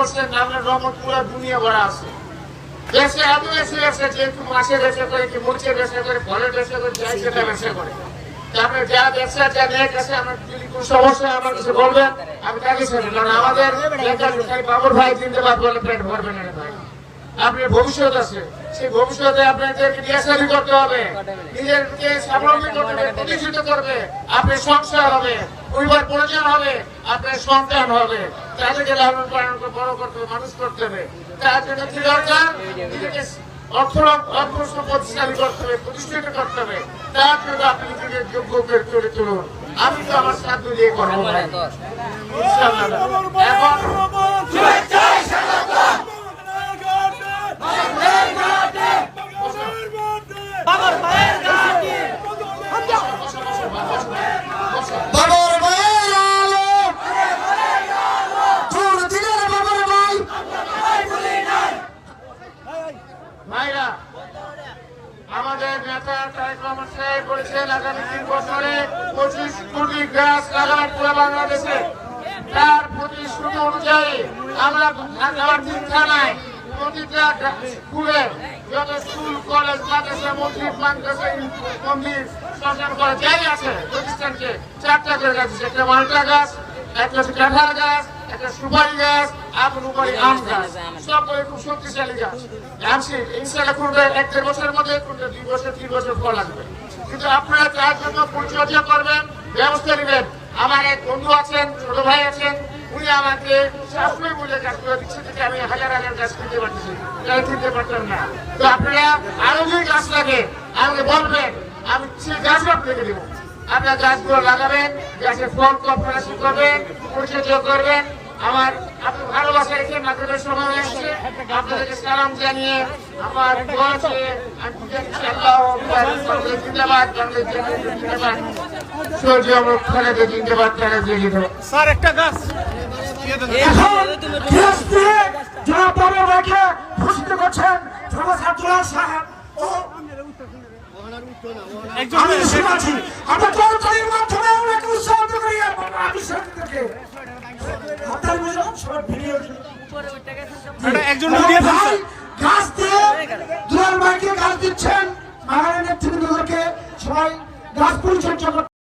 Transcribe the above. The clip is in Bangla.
করছেন আপনার রহমত দুনিয়া ভরা আছে। দেশে এত বেশি আছে যে একটু করে কি করে ব্যবসা করে, যাই সেটা করে। কোনো সমস্যা আপনার ভবিষ্যৎ আছে। সেই ভবিষ্যতে ডিএসআরি করতে হবে। নিজেরকে স্বাবলম্বী করতে হবে, প্রতিষ্ঠিত করবে। আপনার সংসার হবে, পরিবার প্রয়োজন হবে, আপনার সন্তান হবে। তাদেরকে লালন বড় করতে মানুষ করতে হবে। তার জন্য কি দরকার? আমি তো আমার সাধ্য দিয়ে করব। এখন বাবার ভাইয়ের আলো দুর্দিনের বাবার ভাই ভাইরা আমাদের নেতা তারেক পঁচিশ কোটি গাছ বাংলাদেশে। তার প্রতিশ্রুতি অনুযায়ী আমরা ঢাকার স্কুলে কলেজ, মাদ্রাসা, মসজিদ, মাদ্রাসা মন্দির শ্মশান কলেজ যাই আছে, প্রতিষ্ঠানকে চারটা করে গাছ একটা মালটা গাছ, একটা কাঁঠাল গাছ একটা সুপারি গাছ আর সুপারি আম গাছ। সব করে খুব শক্তিশালী গাছ। আনছি ইনশাল্লাহ করবে এক দেড় বছরের মধ্যে করবে দুই বছর, তিন বছর ফল লাগবে কিন্তু আপনারা তার জন্য পরিচর্যা করবেন, ব্যবস্থা নেবেন। আমার এক বন্ধু আছেন, ছোট ভাই আছেন, উনি আমাকে সাশ্রয় মূল্যে গাছ করে দিচ্ছে থেকে আমি হাজার হাজার গাছ কিনতে পারতেছি। তাই কিনতে পারতাম না। তো আপনারা আরও যদি গাছ লাগে, আমাকে বলবেন, আমি সেই গাছ আপনাকে দেবো। আপনার গাছগুলো লাগাবেন, গাছের ফল আপনারা কি করবেন পরিচর্যা করবেন আমার ভালোবাসা রেখে মাদ্রাসার সময় এসেছে আপনাদেরকে সালাম জানিয়ে আমার দোয়া আছে আমি দেখছি আল্লাহ বাংলাদেশ জিন্দাবাদ বাংলাদেশ জিন্দাবাদ সূর্য খালেদা জিন্দাবাদ খালেদা জিন্দাবাদ স্যার একটা গাছ। এখন যারা করছেন সাহেব ও আমি শুনেছি আমরা একজন গাছ দিয়ে দুলাল ভাইকে গাছ দিচ্ছেন। বাঙালি নেতৃবৃন্দকে সবাই গাছ পরিচর্যা